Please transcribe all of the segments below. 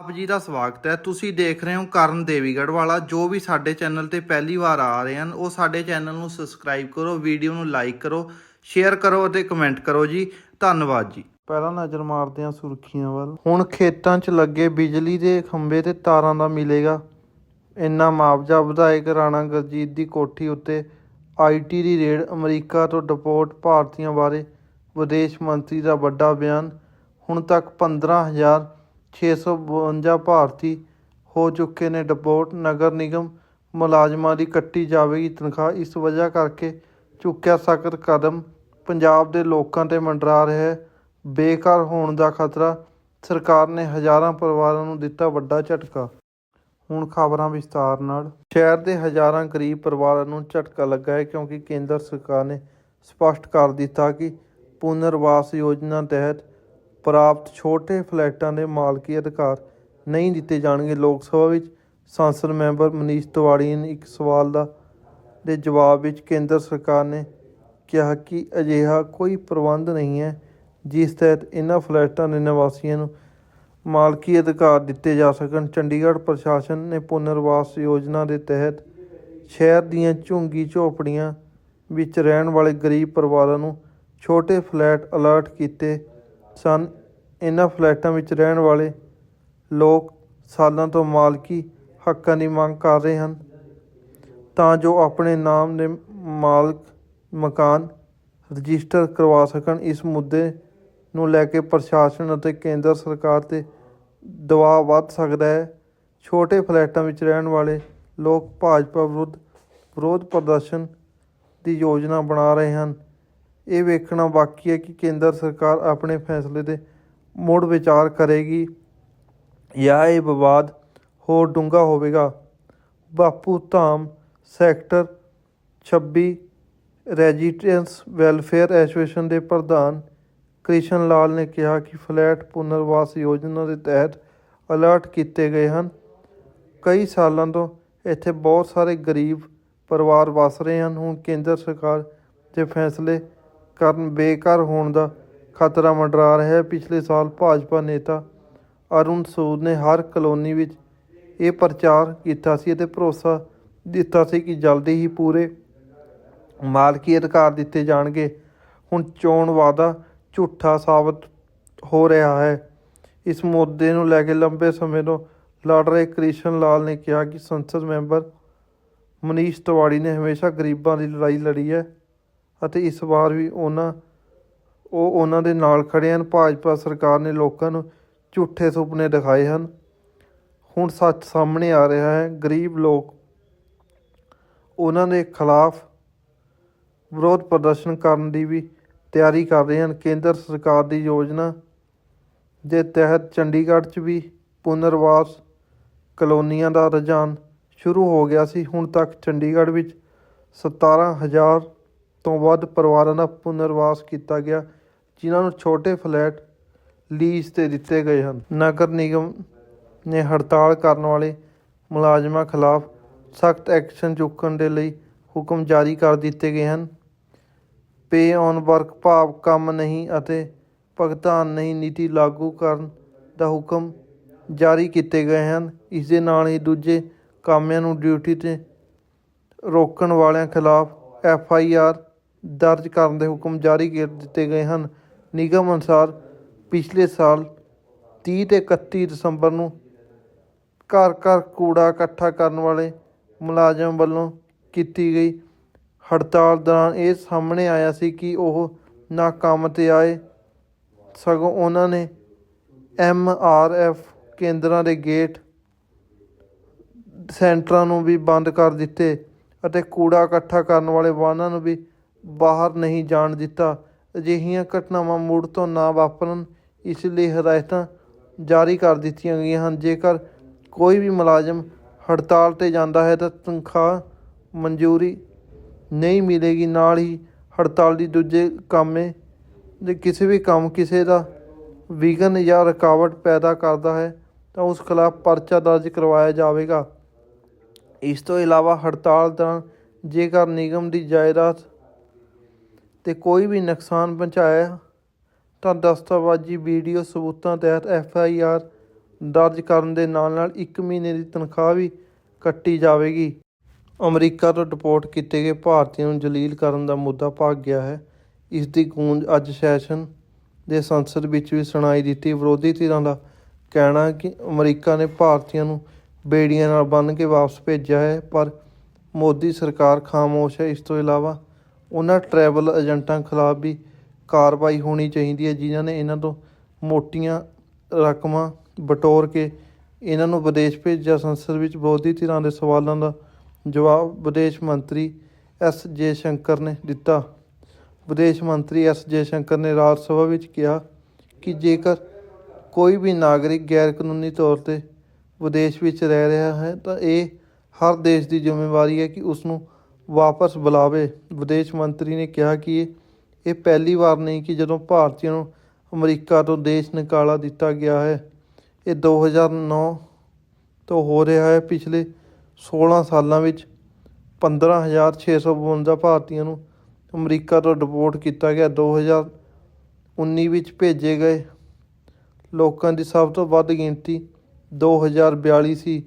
ਆਪ ਜੀ ਦਾ ਸਵਾਗਤ ਹੈ। ਤੁਸੀਂ ਦੇਖ ਰਹੇ ਹੋ ਕਰਨ ਦੇਵੀਗੜ੍ਹ ਵਾਲਾ। ਜੋ ਵੀ ਸਾਡੇ ਚੈਨਲ ਤੇ ਪਹਿਲੀ ਵਾਰ ਆ ਰਹੇ ਹਨ, ਉਹ ਸਾਡੇ ਚੈਨਲ ਨੂੰ ਸਬਸਕ੍ਰਾਈਬ ਕਰੋ, ਵੀਡੀਓ ਨੂੰ ਲਾਈਕ ਕਰੋ, ਸ਼ੇਅਰ ਕਰੋ ਅਤੇ ਕਮੈਂਟ ਕਰੋ ਜੀ। ਧੰਨਵਾਦ ਜੀ। ਪਹਿਲਾਂ ਨਜ਼ਰ ਮਾਰਦੇ ਹਾਂ ਸੁਰਖੀਆਂ ਵੱਲ। ਹੁਣ ਖੇਤਾਂ 'ਚ ਲੱਗੇ ਬਿਜਲੀ ਦੇ ਖੰਭੇ ਤੇ ਤਾਰਾਂ ਦਾ ਮਿਲੇਗਾ। ਇੰਨਾ ਮੁਆਵਜ਼ਾ ਵਿਧਾਇਕ ਰਾਣਾ ਗੁਰਜੀਤ ਦੀ ਕੋਠੀ ਉੱਤੇ ਆਈਟੀ ਦੀ ਰੇਡ ਅਮਰੀਕਾ ਤੋਂ ਡਿਪੋਰਟ ਭਾਰਤੀਆਂ ਬਾਰੇ ਵਿਦੇਸ਼ ਮੰਤਰੀ ਦਾ ਵੱਡਾ ਬਿਆਨ। ਹੁਣ ਤੱਕ 15652 ਭਾਰਤੀ ਹੋ ਚੁੱਕੇ ਨੇ। ਡਿਪੋਰਟ ਨਗਰ ਨਿਗਮ ਮੁਲਾਜ਼ਮਾਂ ਦੀ ਕੱਟੀ ਜਾਵੇਗੀ ਤਨਖਾਹ, ਇਸ ਵਜ੍ਹਾ ਕਰਕੇ ਚੁੱਕਿਆ ਸਖਤ ਕਦਮ। ਪੰਜਾਬ ਦੇ ਲੋਕਾਂ ਤੇ ਮੰਡਰਾ ਰਿਹਾ ਹੈ। ਬੇਘਰ ਹੋਣ ਦਾ ਖਤਰਾ ਸਰਕਾਰ ਨੇ ਹਜ਼ਾਰਾਂ ਪਰਿਵਾਰਾਂ ਨੂੰ ਦਿੱਤਾ ਵੱਡਾ ਝਟਕਾ। ਹੁਣ ਖਬਰਾਂ ਵਿਸਤਾਰ ਨਾਲ। ਸ਼ਹਿਰ ਦੇ ਹਜ਼ਾਰਾਂ ਗਰੀਬ ਪਰਿਵਾਰਾਂ ਨੂੰ ਝਟਕਾ ਲੱਗਾ ਹੈ ਕਿਉਂਕਿ ਕੇਂਦਰ ਸਰਕਾਰ ਨੇ ਸਪਸ਼ਟ ਕਰ ਦਿੱਤਾ ਕਿ ਪੁਨਰਵਾਸ ਯੋਜਨਾ ਤਹਿਤ ਪ੍ਰਾਪਤ ਛੋਟੇ ਫਲੈਟਾਂ ਦੇ ਮਾਲਕੀ ਅਧਿਕਾਰ ਨਹੀਂ ਦਿੱਤੇ ਜਾਣਗੇ। ਲੋਕ ਸਭਾ ਵਿੱਚ ਸੰਸਦ ਮੈਂਬਰ ਮਨੀਸ਼ ਤਿਵਾੜੀ ਨੇ ਇੱਕ ਸਵਾਲ ਦਾ ਦੇ ਜਵਾਬ ਵਿੱਚ ਕੇਂਦਰ ਸਰਕਾਰ ਨੇ ਕਿਹਾ ਕਿ ਅਜਿਹਾ ਕੋਈ ਪ੍ਰਬੰਧ ਨਹੀਂ ਹੈ ਜਿਸ ਤਹਿਤ ਇਹਨਾਂ ਫਲੈਟਾਂ ਦੇ ਨਿਵਾਸੀਆਂ ਨੂੰ ਮਾਲਕੀ ਅਧਿਕਾਰ ਦਿੱਤੇ ਜਾ ਸਕਣ। ਚੰਡੀਗੜ੍ਹ ਪ੍ਰਸ਼ਾਸਨ ਨੇ ਪੁਨਰਵਾਸ ਯੋਜਨਾ ਦੇ ਤਹਿਤ ਸ਼ਹਿਰ ਦੀਆਂ ਝੁੰਗੀ ਝੋਪੜੀਆਂ ਵਿੱਚ ਰਹਿਣ ਵਾਲੇ ਗਰੀਬ ਪਰਿਵਾਰਾਂ ਨੂੰ ਛੋਟੇ ਫਲੈਟ ਅਲਰਟ ਕੀਤੇ ਸਨ। ਇਹਨਾਂ ਫਲੈਟਾਂ ਵਿੱਚ ਰਹਿਣ ਵਾਲੇ ਲੋਕ ਸਾਲਾਂ ਤੋਂ ਮਾਲਕੀ ਹੱਕਾਂ ਦੀ ਮੰਗ ਕਰ ਰਹੇ ਹਨ। ਤਾਂ ਜੋ ਆਪਣੇ ਨਾਮ ਦੇ ਮਾਲਕ ਮਕਾਨ ਰਜਿਸਟਰ ਕਰਵਾ ਸਕਣ। ਇਸ ਮੁੱਦੇ ਨੂੰ ਲੈ ਕੇ ਪ੍ਰਸ਼ਾਸਨ ਅਤੇ ਕੇਂਦਰ ਸਰਕਾਰ ਤੇ ਦਬਾਅ ਵੱਧ ਸਕਦਾ ਹੈ। ਛੋਟੇ ਫਲੈਟਾਂ ਵਿੱਚ ਰਹਿਣ ਵਾਲੇ ਲੋਕ ਭਾਜਪਾ ਵਿਰੁੱਧ ਵਿਰੋਧ ਪ੍ਰਦਰਸ਼ਨ ਦੀ ਯੋਜਨਾ ਬਣਾ ਰਹੇ ਹਨ। ਇਹ ਵੇਖਣਾ ਬਾਕੀ ਹੈ ਕਿ ਕੇਂਦਰ ਸਰਕਾਰ ਆਪਣੇ ਫੈਸਲੇ ਦੇ ਮੁੜ ਵਿਚਾਰ ਕਰੇਗੀ। ਜਾਂ ਇਹ ਵਿਵਾਦ ਹੋਰ ਡੂੰਘਾ ਹੋਵੇਗਾ। Bapu Dham sector 26 residence welfare association ਦੇ ਪ੍ਰਧਾਨ ਕ੍ਰਿਸ਼ਨ ਲਾਲ ਨੇ ਕਿਹਾ ਕਿ ਫਲੈਟ ਪੁਨਰਵਾਸ ਯੋਜਨਾ ਦੇ ਤਹਿਤ ਅਲਰਟ ਕੀਤੇ ਗਏ ਹਨ। ਕਈ ਸਾਲਾਂ ਤੋਂ ਇੱਥੇ ਬਹੁਤ ਸਾਰੇ ਗਰੀਬ ਪਰਿਵਾਰ ਵਸ ਰਹੇ ਹਨ। ਹੁਣ ਕੇਂਦਰ ਸਰਕਾਰ ਦੇ ਫੈਸਲੇ ਕਰਨ ਬੇਘਰ ਹੋਣ ਦਾ ਖਤਰਾ ਮੰਡਰਾ ਰਿਹਾ ਹੈ। ਪਿਛਲੇ ਸਾਲ ਭਾਜਪਾ ਨੇਤਾ ਅਰੁਣ ਸੂਦ ਨੇ ਹਰ ਕਲੋਨੀ ਵਿੱਚ ਇਹ ਪ੍ਰਚਾਰ ਕੀਤਾ ਸੀ ਅਤੇ ਭਰੋਸਾ ਦਿੱਤਾ ਸੀ ਕਿ ਜਲਦੀ ਹੀ ਪੂਰੇ ਮਾਲਕੀ ਅਧਿਕਾਰ ਦਿੱਤੇ ਜਾਣਗੇ। ਹੁਣ ਚੋਣ ਵਾਅਦਾ ਝੂਠਾ ਸਾਬਤ ਹੋ ਰਿਹਾ ਹੈ। ਇਸ ਮੁੱਦੇ ਨੂੰ ਲੈ ਕੇ ਲੰਬੇ ਸਮੇਂ ਤੋਂ ਲੜ ਰਹੇ ਕ੍ਰਿਸ਼ਨ ਲਾਲ ਨੇ ਕਿਹਾ ਕਿ ਸੰਸਦ ਮੈਂਬਰ ਮਨੀਸ਼ ਤਿਵਾੜੀ ਨੇ ਹਮੇਸ਼ਾ ਗਰੀਬਾਂ ਦੀ ਲੜਾਈ ਲੜੀ ਹੈ ਅਤੇ ਇਸ ਵਾਰ ਵੀ ਉਹਨਾਂ ਉਹ ਉਹਨਾਂ ਦੇ ਨਾਲ ਖੜੇ ਹਨ। ਭਾਜਪਾ ਸਰਕਾਰ ਨੇ ਲੋਕਾਂ ਨੂੰ ਝੂਠੇ ਸੁਪਨੇ ਦਿਖਾਏ ਹਨ। ਹੁਣ ਸੱਚ ਸਾਹਮਣੇ ਆ ਰਿਹਾ ਹੈ। ਗਰੀਬ ਲੋਕ ਉਹਨਾਂ ਦੇ ਖਿਲਾਫ ਵਿਰੋਧ ਪ੍ਰਦਰਸ਼ਨ ਕਰਨ ਦੀ ਵੀ ਤਿਆਰੀ ਕਰ ਰਹੇ ਹਨ। ਕੇਂਦਰ ਸਰਕਾਰ ਦੀ ਯੋਜਨਾ ਦੇ ਤਹਿਤ ਚੰਡੀਗੜ੍ਹ 'ਚ ਵੀ ਪੁਨਰਵਾਸ ਕਲੋਨੀਆਂ ਦਾ ਰੁਝਾਨ ਸ਼ੁਰੂ ਹੋ ਗਿਆ ਸੀ। ਹੁਣ ਤੱਕ ਚੰਡੀਗੜ੍ਹ ਵਿੱਚ 17000 ਤੋਂ ਵੱਧ ਪਰਿਵਾਰਾਂ ਦਾ ਪੁਨਰਵਾਸ ਕੀਤਾ ਗਿਆ, ਜਿਨ੍ਹਾਂ ਨੂੰ ਛੋਟੇ ਫਲੈਟ ਲੀਜ਼ ਤੇ ਦਿੱਤੇ ਗਏ ਹਨ। ਨਗਰ ਨਿਗਮ ਨੇ ਹੜਤਾਲ ਕਰਨ ਵਾਲੇ ਮੁਲਾਜ਼ਮਾਂ ਖਿਲਾਫ ਸਖਤ ਐਕਸ਼ਨ ਚੁੱਕਣ ਦੇ ਲਈ ਹੁਕਮ ਜਾਰੀ ਕਰ ਦਿੱਤੇ ਗਏ ਹਨ। ਪੇ ਔਨ ਵਰਕ ਭਾਵ ਕੰਮ ਨਹੀਂ ਅਤੇ ਭੁਗਤਾਨ ਨਹੀਂ ਨੀਤੀ ਲਾਗੂ ਕਰਨ ਦਾ ਹੁਕਮ ਜਾਰੀ ਕੀਤੇ ਗਏ ਹਨ। ਇਸ ਦੇ ਨਾਲ ਹੀ ਦੂਜੇ ਕਾਮਿਆਂ ਨੂੰ ਡਿਊਟੀ ਤੇ ਰੋਕਣ ਵਾਲਿਆਂ ਖਿਲਾਫ ਐਫ ਆਈ ਆਰ ਦਰਜ ਕਰਨ ਦੇ ਹੁਕਮ ਜਾਰੀ ਕਰ ਦਿੱਤੇ ਗਏ ਹਨ। ਨਿਗਮ ਅਨੁਸਾਰ ਪਿਛਲੇ ਸਾਲ 30 ਤੇ 31 ਦਸੰਬਰ ਨੂੰ ਘਰ ਘਰ ਕੂੜਾ ਇਕੱਠਾ ਕਰਨ ਵਾਲੇ ਮੁਲਾਜ਼ਮ ਵੱਲੋਂ ਕੀਤੀ ਗਈ ਹੜਤਾਲ ਦੌਰਾਨ ਇਹ ਸਾਹਮਣੇ ਆਇਆ ਸੀ ਕਿ ਉਹ ਨਾ ਕੰਮ ਤੇ ਆਏ। ਸਗੋਂ ਉਹਨਾਂ ਨੇ ਐਮ ਆਰ ਐਫ ਕੇਂਦਰਾਂ ਦੇ ਗੇਟ ਸੈਂਟਰਾਂ ਨੂੰ ਵੀ ਬੰਦ ਕਰ ਦਿੱਤੇ ਅਤੇ ਕੂੜਾ ਇਕੱਠਾ ਕਰਨ ਵਾਲੇ ਵਾਹਨਾਂ ਨੂੰ ਵੀ ਬਾਹਰ ਨਹੀਂ ਜਾਣ ਦਿੱਤਾ। ਅਜਿਹੀਆਂ ਘਟਨਾਵਾਂ ਮੁੜ ਤੋਂ ਨਾ ਵਾਪਰਨ, ਇਸ ਲਈ ਹਦਾਇਤਾਂ ਜਾਰੀ ਕਰ ਦਿੱਤੀਆਂ ਗਈਆਂ ਹਨ। ਜੇਕਰ ਕੋਈ ਵੀ ਮੁਲਾਜ਼ਮ ਹੜਤਾਲ ਤੇ ਜਾਂਦਾ ਹੈ ਤਾਂ ਤਨਖਾਹ ਮਨਜ਼ੂਰੀ ਨਹੀਂ ਮਿਲੇਗੀ। ਨਾਲ ਹੀ ਹੜਤਾਲ ਦੀ ਦੂਜੇ ਕਾਮੇ ਦੇ ਕਿਸੇ ਵੀ ਕੰਮ ਕਿਸੇ ਦਾ ਵਿਘਨ ਜਾਂ ਰੁਕਾਵਟ ਪੈਦਾ ਕਰਦਾ ਹੈ ਤਾਂ ਉਸ ਖਿਲਾਫ ਪਰਚਾ ਦਰਜ ਕਰਵਾਇਆ ਜਾਵੇਗਾ। ਇਸ ਤੋਂ ਇਲਾਵਾ ਹੜਤਾਲ ਦੌਰਾਨ ਜੇਕਰ ਨਿਗਮ ਦੀ ਜਾਇਦਾਦ ਤੇ ਕੋਈ ਵੀ ਨੁਕਸਾਨ ਪਹੁੰਚਾਇਆ, ਤਾਂ ਦਸਤਾਵੇਜ਼ੀ ਵੀਡੀਓ ਸਬੂਤਾਂ ਤਹਿਤ ਐਫ ਆਈ ਆਰ ਦਰਜ ਕਰਨ ਦੇ ਨਾਲ ਨਾਲ 1 ਮਹੀਨੇ ਦੀ ਤਨਖਾਹ ਵੀ ਕੱਟੀ ਜਾਵੇਗੀ। ਅਮਰੀਕਾ ਤੋਂ ਡਿਪੋਰਟ ਕੀਤੇ ਗਏ ਭਾਰਤੀਆਂ ਨੂੰ ਜਲੀਲ ਕਰਨ ਦਾ ਮੁੱਦਾ ਭਾਗ ਗਿਆ ਹੈ। ਇਸ ਦੀ ਗੂੰਜ ਅੱਜ ਸੈਸ਼ਨ ਦੇ ਸੰਸਦ ਵਿੱਚ ਵੀ ਸੁਣਾਈ ਦਿੱਤੀ। ਵਿਰੋਧੀ ਧਿਰਾਂ ਦਾ ਕਹਿਣਾ ਕਿ ਅਮਰੀਕਾ ਨੇ ਭਾਰਤੀਆਂ ਨੂੰ ਬੇੜੀਆਂ ਨਾਲ ਬੰਨ੍ਹ ਕੇ ਵਾਪਸ ਭੇਜਿਆ ਹੈ, ਪਰ ਮੋਦੀ ਸਰਕਾਰ ਖਾਮੋਸ਼ ਹੈ। ਇਸ ਤੋਂ ਇਲਾਵਾ ਉਹਨਾਂ ਟਰੈਵਲ ਏਜੰਟਾਂ ਖਿਲਾਫ ਵੀ ਕਾਰਵਾਈ ਹੋਣੀ ਚਾਹੀਦੀ ਹੈ, ਜਿਨ੍ਹਾਂ ਨੇ ਇਹਨਾਂ ਤੋਂ ਮੋਟੀਆਂ ਰਕਮਾਂ ਬਟੋਰ ਕੇ ਇਹਨਾਂ ਨੂੰ ਵਿਦੇਸ਼ ਭੇਜਿਆ। ਸੰਸਦ ਵਿੱਚ ਵਿਰੋਧੀ ਧਿਰਾਂ ਦੇ ਸਵਾਲਾਂ ਦਾ ਜਵਾਬ ਵਿਦੇਸ਼ ਮੰਤਰੀ ਐਸ ਜੇ ਸ਼ੰਕਰ ਨੇ ਦਿੱਤਾ। ਵਿਦੇਸ਼ ਮੰਤਰੀ ਐਸ ਜੇ ਸ਼ੰਕਰ ਨੇ ਰਾਜ ਸਭਾ ਵਿੱਚ ਕਿਹਾ ਕਿ ਜੇਕਰ ਕੋਈ ਵੀ ਨਾਗਰਿਕ ਗੈਰ ਕਾਨੂੰਨੀ ਤੌਰ ਤੇ ਵਿਦੇਸ਼ ਵਿੱਚ ਰਹਿ ਰਿਹਾ ਹੈ, ਤਾਂ ਇਹ ਹਰ ਦੇਸ਼ ਦੀ ਜ਼ਿੰਮੇਵਾਰੀ ਹੈ ਕਿ ਉਸ ਨੂੰ ਵਾਪਸ ਬੁਲਾਵੇ। ਵਿਦੇਸ਼ ਮੰਤਰੀ ਨੇ ਕਿਹਾ ਕਿ ਇਹ ਪਹਿਲੀ ਵਾਰ ਨਹੀਂ ਕਿ ਜਦੋਂ ਭਾਰਤੀਆਂ ਨੂੰ ਅਮਰੀਕਾ ਤੋਂ ਦੇਸ਼ ਨਿਕਾਲਾ ਦਿੱਤਾ ਗਿਆ ਹੈ। ਇਹ 2009 ਤੋਂ ਹੋ ਰਿਹਾ ਹੈ। ਪਿਛਲੇ 16 ਸਾਲਾਂ ਵਿੱਚ 15652 ਭਾਰਤੀਆਂ ਨੂੰ ਅਮਰੀਕਾ ਤੋਂ ਡਿਪੋਰਟ ਕੀਤਾ ਗਿਆ। 2019 ਵਿੱਚ ਭੇਜੇ ਗਏ ਲੋਕਾਂ ਦੀ ਸਭ ਤੋਂ ਵੱਧ ਗਿਣਤੀ 2042 ਸੀ।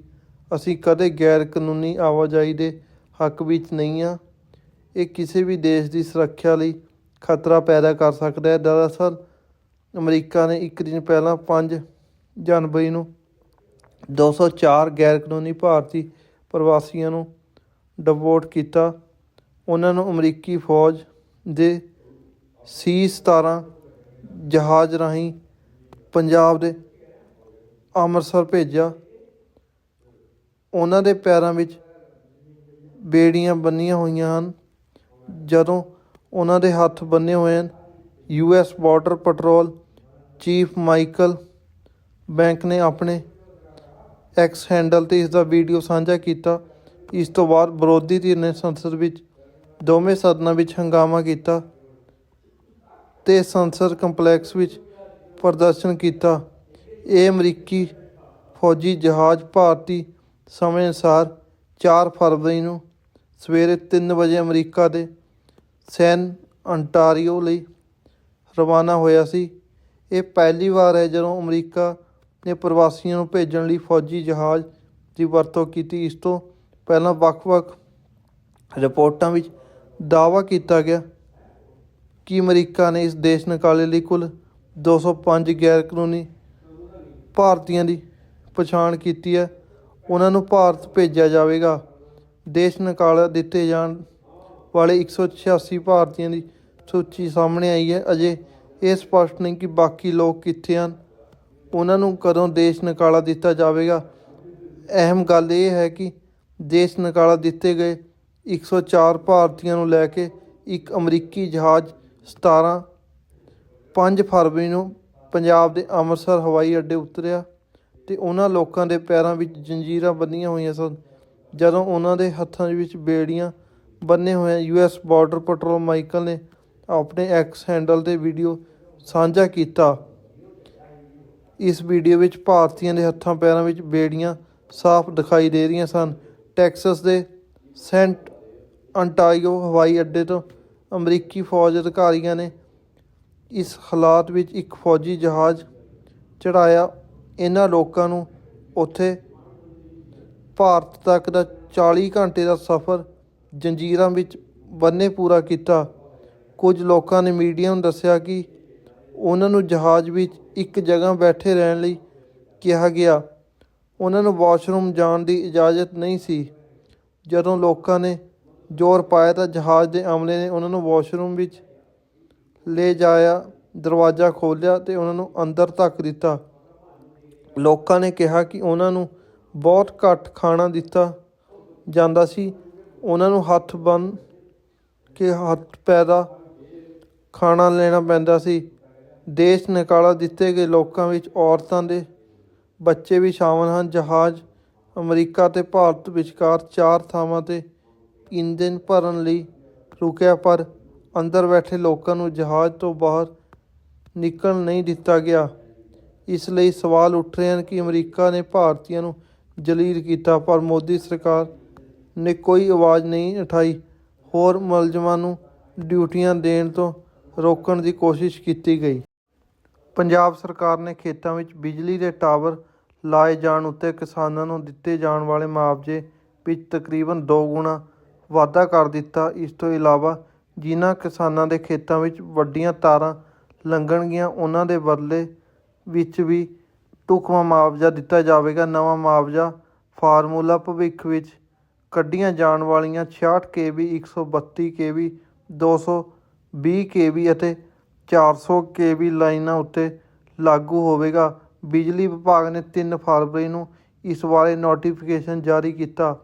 ਅਸੀਂ ਕਦੇ ਗੈਰ ਕਾਨੂੰਨੀ ਆਵਾਜਾਈ ਦੇ ਹੱਕ ਵਿੱਚ ਨਹੀਂ ਆ। ਇਹ ਕਿਸੇ ਵੀ ਦੇਸ਼ ਦੀ ਸੁਰੱਖਿਆ ਲਈ ਖਤਰਾ ਪੈਦਾ ਕਰ ਸਕਦਾ ਹੈ। ਦਰਅਸਲ ਅਮਰੀਕਾ ਨੇ ਇੱਕ ਦਿਨ ਪਹਿਲਾਂ 5 ਜਨਵਰੀ ਨੂੰ 204 ਗੈਰ ਕਾਨੂੰਨੀ ਭਾਰਤੀ ਪ੍ਰਵਾਸੀਆਂ ਨੂੰ ਡਿਪੋਰਟ ਕੀਤਾ। ਉਹਨਾਂ ਨੂੰ ਅਮਰੀਕੀ ਫੌਜ ਦੇ ਸੀ 17 ਜਹਾਜ਼ ਰਾਹੀਂ ਪੰਜਾਬ ਦੇ ਅੰਮ੍ਰਿਤਸਰ ਭੇਜਿਆ। ਉਹਨਾਂ ਦੇ ਪੈਰਾਂ ਵਿੱਚ ਬੇੜੀਆਂ ਬੰਨੀਆਂ ਹੋਈਆਂ ਹਨ। ਜਦੋਂ ਉਹਨਾਂ ਦੇ ਹੱਥ ਬੰਨੇ ਹੋਏ ਹਨ, U S border patrol chief Michael Bank ਨੇ ਆਪਣੇ ਐਕਸ ਹੈਂਡਲ ਤੇ ਇਸ ਦਾ ਵੀਡੀਓ ਸਾਂਝਾ ਕੀਤਾ। ਇਸ ਤੋਂ ਬਾਅਦ ਵਿਰੋਧੀ ਧਿਰ ਨੇ ਸੰਸਦ ਵਿੱਚ ਦੋਵੇਂ ਸਦਨਾਂ ਵਿੱਚ ਹੰਗਾਮਾ ਕੀਤਾ ਤੇ ਸੰਸਦ ਕੰਪਲੈਕਸ ਵਿੱਚ ਪ੍ਰਦਰਸ਼ਨ ਕੀਤਾ। ਇਹ ਅਮਰੀਕੀ ਫੌਜੀ ਜਹਾਜ਼ ਭਾਰਤੀ ਸਮੇਂ ਅਨੁਸਾਰ 4 ਫਰਵਰੀ ਨੂੰ ਸਵੇਰੇ 3 ਵਜੇ ਅਮਰੀਕਾ ਦੇ ਸੈਨ ਅੰਟਾਰੀਓ ਲਈ ਰਵਾਨਾ ਹੋਇਆ ਸੀ। ਇਹ ਪਹਿਲੀ ਵਾਰ ਹੈ ਜਦੋਂ ਅਮਰੀਕਾ ਨੇ ਪ੍ਰਵਾਸੀਆਂ ਨੂੰ ਭੇਜਣ ਲਈ ਫੌਜੀ ਜਹਾਜ਼ ਦੀ ਵਰਤੋਂ ਕੀਤੀ। ਇਸ ਤੋਂ ਪਹਿਲਾਂ ਵੱਖ-ਵੱਖ ਰਿਪੋਰਟਾਂ ਵਿੱਚ ਦਾਅਵਾ ਕੀਤਾ ਗਿਆ ਕਿ ਅਮਰੀਕਾ ਨੇ ਇਸ ਦੇਸ਼ ਨਿਕਾਲੇ ਲਈ ਕੁੱਲ 205 ਗੈਰ ਕਾਨੂੰਨੀ ਭਾਰਤੀਆਂ ਦੀ ਪਛਾਣ ਕੀਤੀ ਹੈ। ਉਹਨਾਂ ਨੂੰ ਭਾਰਤ ਭੇਜਿਆ ਜਾਵੇਗਾ। ਦੇਸ਼ ਨਿਕਾਲਾ ਦਿੱਤੇ ਜਾਣ ਵਾਲੇ 186 ਭਾਰਤੀਆਂ ਦੀ ਸੂਚੀ ਸਾਹਮਣੇ ਆਈ ਹੈ। ਅਜੇ ਇਹ ਸਪਸ਼ਟ ਨਹੀਂ ਕਿ ਬਾਕੀ ਲੋਕ ਕਿੱਥੇ ਹਨ। ਉਹਨਾਂ ਨੂੰ ਕਦੋਂ ਦੇਸ਼ ਨਿਕਾਲਾ ਦਿੱਤਾ ਜਾਵੇਗਾ? ਅਹਿਮ ਗੱਲ ਇਹ ਹੈ ਕਿ ਦੇਸ਼ ਨਿਕਾਲਾ ਦਿੱਤੇ ਗਏ 104 ਭਾਰਤੀਆਂ ਨੂੰ ਲੈ ਕੇ ਇੱਕ ਅਮਰੀਕੀ ਜਹਾਜ਼ 17 5 ਫਰਵਰੀ ਨੂੰ ਪੰਜਾਬ ਦੇ ਅੰਮ੍ਰਿਤਸਰ ਹਵਾਈ ਅੱਡੇ ਉਤਰਿਆ ਤੇ ਉਹਨਾਂ ਲੋਕਾਂ ਦੇ ਪੈਰਾਂ ਵਿੱਚ ਜੰਜੀਰਾਂ ਬੰਨੀਆਂ ਹੋਈਆਂ ਸਨ। ਜਦੋਂ ਉਹਨਾਂ ਦੇ ਹੱਥਾਂ ਵਿੱਚ ਬੇੜੀਆਂ ਬੰਨੇ ਹੋਏ ਯੂਐਸ ਬਾਰਡਰ ਪੈਟਰੋਲ ਮਾਈਕਲ ਨੇ ਆਪਣੇ ਐਕਸ ਹੈਂਡਲ ਤੇ ਵੀਡੀਓ ਸਾਂਝਾ ਕੀਤਾ। ਇਸ ਵੀਡੀਓ ਵਿੱਚ ਭਾਰਤੀਆਂ ਦੇ ਹੱਥਾਂ ਪੈਰਾਂ ਵਿੱਚ ਬੇੜੀਆਂ ਸਾਫ਼ ਦਿਖਾਈ ਦੇ ਰਹੀਆਂ ਸਨ। ਟੈਕਸਸ ਦੇ ਸੈਂਟ ਅੰਟਾਰੀਓ ਹਵਾਈ ਅੱਡੇ ਤੋਂ ਅਮਰੀਕੀ ਫੌਜ ਅਧਿਕਾਰੀਆਂ ਨੇ ਇਸ ਹਾਲਾਤ ਵਿੱਚ ਇੱਕ ਫੌਜੀ ਜਹਾਜ਼ ਚੜਾਇਆ ਇਹਨਾਂ ਲੋਕਾਂ ਨੂੰ ਉੱਥੇ ਭਾਰਤ ਤੱਕ ਦਾ 40 ਘੰਟੇ ਦਾ ਸਫ਼ਰ ਜੰਜੀਰਾਂ ਵਿੱਚ ਬੰਨੇ ਪੂਰਾ ਕੀਤਾ। ਕੁਝ ਲੋਕਾਂ ਨੇ ਮੀਡੀਆ ਨੂੰ ਦੱਸਿਆ ਕਿ ਉਹਨਾਂ ਨੂੰ ਜਹਾਜ਼ ਵਿੱਚ ਇੱਕ ਜਗ੍ਹਾ ਬੈਠੇ ਰਹਿਣ ਲਈ ਕਿਹਾ ਗਿਆ। ਉਹਨਾਂ ਨੂੰ ਵਾਸ਼ਰੂਮ ਜਾਣ ਦੀ ਇਜਾਜ਼ਤ ਨਹੀਂ ਸੀ। ਜਦੋਂ ਲੋਕਾਂ ਨੇ ਜ਼ੋਰ ਪਾਇਆ ਤਾਂ ਜਹਾਜ਼ ਦੇ ਅਮਲੇ ਨੇ ਉਹਨਾਂ ਨੂੰ ਵਾਸ਼ਰੂਮ ਵਿੱਚ ਲੈ ਜਾਇਆ, ਦਰਵਾਜ਼ਾ ਖੋਲ੍ਹਿਆ ਤੇ ਉਹਨਾਂ ਨੂੰ ਅੰਦਰ ਧੱਕ ਦਿੱਤਾ। ਲੋਕਾਂ ਨੇ ਕਿਹਾ ਕਿ ਉਹਨਾਂ ਨੂੰ ਬਹੁਤ ਘੱਟ ਖਾਣਾ ਦਿੱਤਾ ਜਾਂਦਾ ਸੀ। ਉਹਨਾਂ ਨੂੰ ਹੱਥ ਬੰਨ੍ਹ ਕੇ ਹੱਥ ਪੈਦਾ ਖਾਣਾ ਲੈਣਾ ਪੈਂਦਾ ਸੀ। ਦੇਸ਼ ਨਿਕਾਲਾ ਦਿੱਤੇ ਗਏ ਲੋਕਾਂ ਵਿੱਚ ਔਰਤਾਂ ਦੇ ਬੱਚੇ ਵੀ ਸ਼ਾਮਲ ਹਨ। ਜਹਾਜ਼, ਅਮਰੀਕਾ ਤੇ ਭਾਰਤ ਵਿਚਕਾਰ ਚਾਰ ਥਾਵਾਂ ਤੇ ਇੰਜਨ ਭਰਨ ਲਈ ਰੁਕਿਆ, ਪਰ ਅੰਦਰ ਬੈਠੇ ਲੋਕਾਂ ਨੂੰ ਜਹਾਜ਼ ਤੋਂ ਬਾਹਰ ਨਿਕਲਣ ਨਹੀਂ ਦਿੱਤਾ ਗਿਆ। ਇਸ ਲਈ ਸਵਾਲ ਉੱਠ ਰਹੇ ਹਨ ਕਿ ਅਮਰੀਕਾ ਨੇ ਭਾਰਤੀਆਂ ਨੂੰ ਜਲੀਲ ਕੀਤਾ, ਪਰ ਮੋਦੀ ਸਰਕਾਰ ਨੇ ਕੋਈ ਆਵਾਜ਼ ਨਹੀਂ ਉਠਾਈ। ਹੋਰ ਮੁਲਜ਼ਮਾਂ ਨੂੰ ਡਿਊਟੀਆਂ ਦੇਣ ਤੋਂ ਰੋਕਣ ਦੀ ਕੋਸ਼ਿਸ਼ ਕੀਤੀ ਗਈ। ਪੰਜਾਬ ਸਰਕਾਰ ਨੇ ਖੇਤਾਂ ਵਿੱਚ ਬਿਜਲੀ ਦੇ ਟਾਵਰ ਲਾਏ ਜਾਣ ਉੱਤੇ ਕਿਸਾਨਾਂ ਨੂੰ ਦਿੱਤੇ ਜਾਣ ਵਾਲੇ ਮੁਆਵਜ਼ੇ ਵਿੱਚ ਤਕਰੀਬਨ ਦੋ ਗੁਣਾ ਵਾਧਾ ਕਰ ਦਿੱਤਾ। ਇਸ ਤੋਂ ਇਲਾਵਾ ਜਿਨ੍ਹਾਂ ਕਿਸਾਨਾਂ ਦੇ ਖੇਤਾਂ ਵਿੱਚ ਵੱਡੀਆਂ ਤਾਰਾਂ ਲੰਘਣਗੀਆਂ, ਉਹਨਾਂ ਦੇ ਬਦਲੇ ਵਿੱਚ ਵੀ ਢੁਕਵਾਂ ਮੁਆਵਜ਼ਾ ਦਿੱਤਾ ਜਾਵੇਗਾ? ਨਵਾਂ ਮੁਆਵਜ਼ਾ ਫਾਰਮੂਲਾ ਭਵਿੱਖ ਵਿੱਚ ਕੱਢੀਆਂ ਜਾਣ ਵਾਲੀਆਂ 66 ਕੇਵੀ 132 ਕੇਵੀ 220 ਕੇਵੀ ਅਤੇ 400 ਕੇਵੀ ਲਾਈਨਾਂ ਉੱਤੇ ਲਾਗੂ ਹੋਵੇਗਾ। ਬਿਜਲੀ ਵਿਭਾਗ ਨੇ 3 ਫਰਵਰੀ ਨੂੰ ਇਸ ਬਾਰੇ ਨੋਟੀਫਿਕੇਸ਼ਨ ਜਾਰੀ ਕੀਤਾ।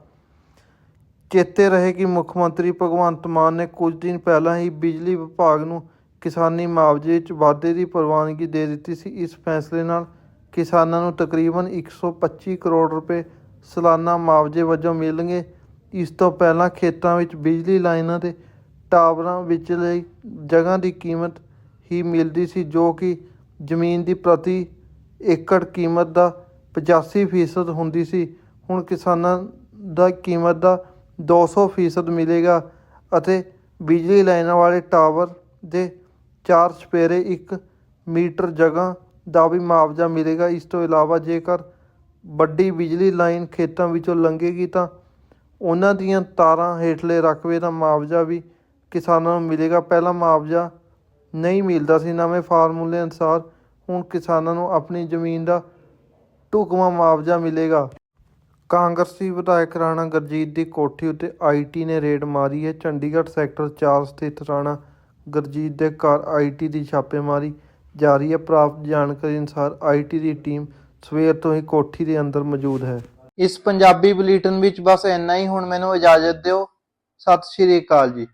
ਚੇਤੇ ਰਹੇ ਕਿ ਮੁੱਖ ਮੰਤਰੀ ਭਗਵੰਤ ਮਾਨ ਨੇ ਕੁਝ ਦਿਨ ਪਹਿਲਾਂ ਹੀ ਬਿਜਲੀ ਵਿਭਾਗ ਨੂੰ ਕਿਸਾਨੀ ਮੁਆਵਜ਼ੇ ਵਿੱਚ ਵਾਧੇ ਦੀ ਪ੍ਰਵਾਨਗੀ ਦੇ ਦਿੱਤੀ ਸੀ। ਇਸ ਫੈਸਲੇ ਨਾਲ ਕਿਸਾਨਾਂ ਨੂੰ ਤਕਰੀਬਨ 125 ਕਰੋੜ ਰੁਪਏ ਸਾਲਾਨਾ ਮੁਆਵਜ਼ੇ ਵਜੋਂ ਮਿਲਣਗੇ। ਇਸ ਤੋਂ ਪਹਿਲਾਂ ਖੇਤਾਂ ਵਿੱਚ ਬਿਜਲੀ ਲਾਈਨਾਂ ਤੇ ਟਾਵਰਾਂ ਵਿਚਲੀ ਜਗ੍ਹਾ ਦੀ ਕੀਮਤ ਹੀ ਮਿਲਦੀ ਸੀ, ਜੋ ਕਿ ਜ਼ਮੀਨ ਦੀ ਪ੍ਰਤੀ ਏਕੜ ਕੀਮਤ ਦਾ 85% ਹੁੰਦੀ ਸੀ। ਹੁਣ ਕਿਸਾਨਾਂ ਦਾ ਕੀਮਤ ਦਾ 200% ਮਿਲੇਗਾ ਅਤੇ ਬਿਜਲੀ ਲਾਈਨਾਂ ਵਾਲੇ ਟਾਵਰ ਦੇ ਚਾਰ ਸਪੇਰੇ 1 ਮੀਟਰ ਜਗ੍ਹਾ ਦਾ ਵੀ ਮੁਆਵਜ਼ਾ ਮਿਲੇਗਾ। ਇਸ ਤੋਂ ਇਲਾਵਾ ਜੇਕਰ ਵੱਡੀ ਬਿਜਲੀ ਲਾਈਨ ਖੇਤਾਂ ਵਿੱਚੋਂ ਲੰਘੇਗੀ ਤਾਂ ਉਹਨਾਂ ਦੀਆਂ ਤਾਰਾਂ ਹੇਠਲੇ ਰਕਬੇ ਦਾ ਮੁਆਵਜ਼ਾ ਵੀ ਕਿਸਾਨਾਂ ਨੂੰ ਮਿਲੇਗਾ। ਪਹਿਲਾਂ ਮੁਆਵਜ਼ਾ ਨਹੀਂ ਮਿਲਦਾ ਸੀ। ਨਵੇਂ ਫਾਰਮੂਲੇ ਅਨੁਸਾਰ ਹੁਣ ਕਿਸਾਨਾਂ ਨੂੰ ਆਪਣੀ ਜ਼ਮੀਨ ਦਾ ਢੁਕਵਾਂ ਮੁਆਵਜ਼ਾ ਮਿਲੇਗਾ। ਕਾਂਗਰਸੀ ਵਿਧਾਇਕ ਰਾਣਾ ਗੁਰਜੀਤ ਦੀ ਕੋਠੀ ਉੱਤੇ ਆਈਟੀ ਨੇ ਰੇਡ ਮਾਰੀ ਹੈ। ਚੰਡੀਗੜ੍ਹ ਸੈਕਟਰ 4 ਸਥਿਤ ਰਾਣਾ ਗੁਰਜੀਤ ਦੇ ਘਰ ਆਈਟੀ ਦੀ ਛਾਪੇਮਾਰੀ ਜਾਰੀ ਹੈ। ਪ੍ਰਾਪਤ ਜਾਣਕਾਰੀ ਅਨੁਸਾਰ ਆਈਟੀ ਦੀ ਟੀਮ ਸਵੇਰ ਤੋਂ ਹੀ ਕੋਠੀ ਦੇ ਅੰਦਰ ਮੌਜੂਦ ਹੈ। ਇਸ ਪੰਜਾਬੀ ਬੁਲੇਟਿਨ ਵਿੱਚ ਬਸ ਇੰਨਾ ਹੀ। ਹੁਣ ਮੈਨੂੰ ਇਜਾਜ਼ਤ ਦਿਓ। ਸਤਿ ਸ਼੍ਰੀ ਅਕਾਲ ਜੀ।